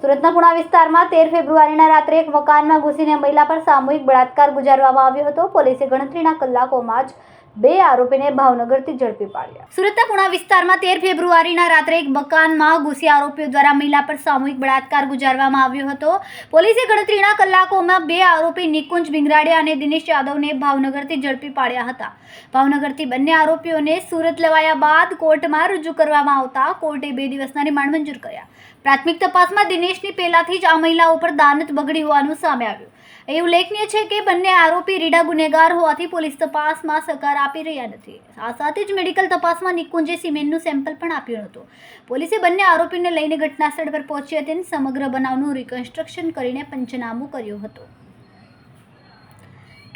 સુરતના પુણા વિસ્તારમાં તેર ફેબ્રુઆરીના રાત્રે એક મકાનમાં ઘૂસીને મહિલા પર સામૂહિક બળાત્કાર ગુજારવામાં આવ્યો હતો. પોલીસે ગણતરીના કલાકોમાં જ બે આરોપીને ભાવનગરથી ઝડપી પાડ્યા. સુરતના વિસ્તારમાં તેર ફેબ્રુઆરીના રાત્રે એક મકાનમાં ઘૂસી આરોપીઓ દ્વારા મહિલા પર સામૂહિક બળાત્કાર ગુજારવામાં આવ્યો હતો. પોલીસે ગણતરીના કલાકોમાં બે આરોપી નિકુંજ ભીંગરાડિયા અને દિનેશ યાદવને ભાવનગરથી ઝડપી પાડ્યા હતા. ભાવનગરથી બંને આરોપીઓને સુરત લેવાયા બાદ કોર્ટમાં રજૂ કરવામાં આવતા કોર્ટે બે દિવસના રિમાન્ડ મંજૂર કર્યા. પ્રાથમિક તપાસમાં દિનેશની પહેલાથી જ આ મહિલા ઉપર દાનત બગડી હોવાનું સામે આવ્યું. એ ઉલ્લેખનીય છે કે બંને આરોપી રીડા ગુનેગાર હોવાથી પોલીસ તપાસમાં સહકાર આપી રહ્યા નથી. આ સાથે જ મેડિકલ તપાસમાં નિકુંજે સિમેન્ટનું સેમ્પલ પણ આપ્યું હતું. પોલીસે બંને આરોપીને લઈને ઘટનાસ્થળ પર પહોંચી હતી અને સમગ્ર બનાવનું રિકન્સ્ટ્રક્શન કરીને પંચનામું કર્યું હતું.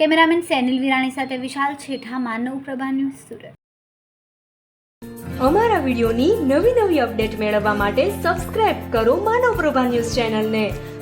કેમેરામેન સેનિલ વિરાણી સાથે વિશાલ છેઠા, માનવ પ્રભા ન્યૂઝ સુરત. અમારા વિડીયોની નવી નવી અપડેટ મેળવવા માટે સબસ્ક્રાઇબ કરો માનવ પ્રભા ન્યૂઝ ચેનલને.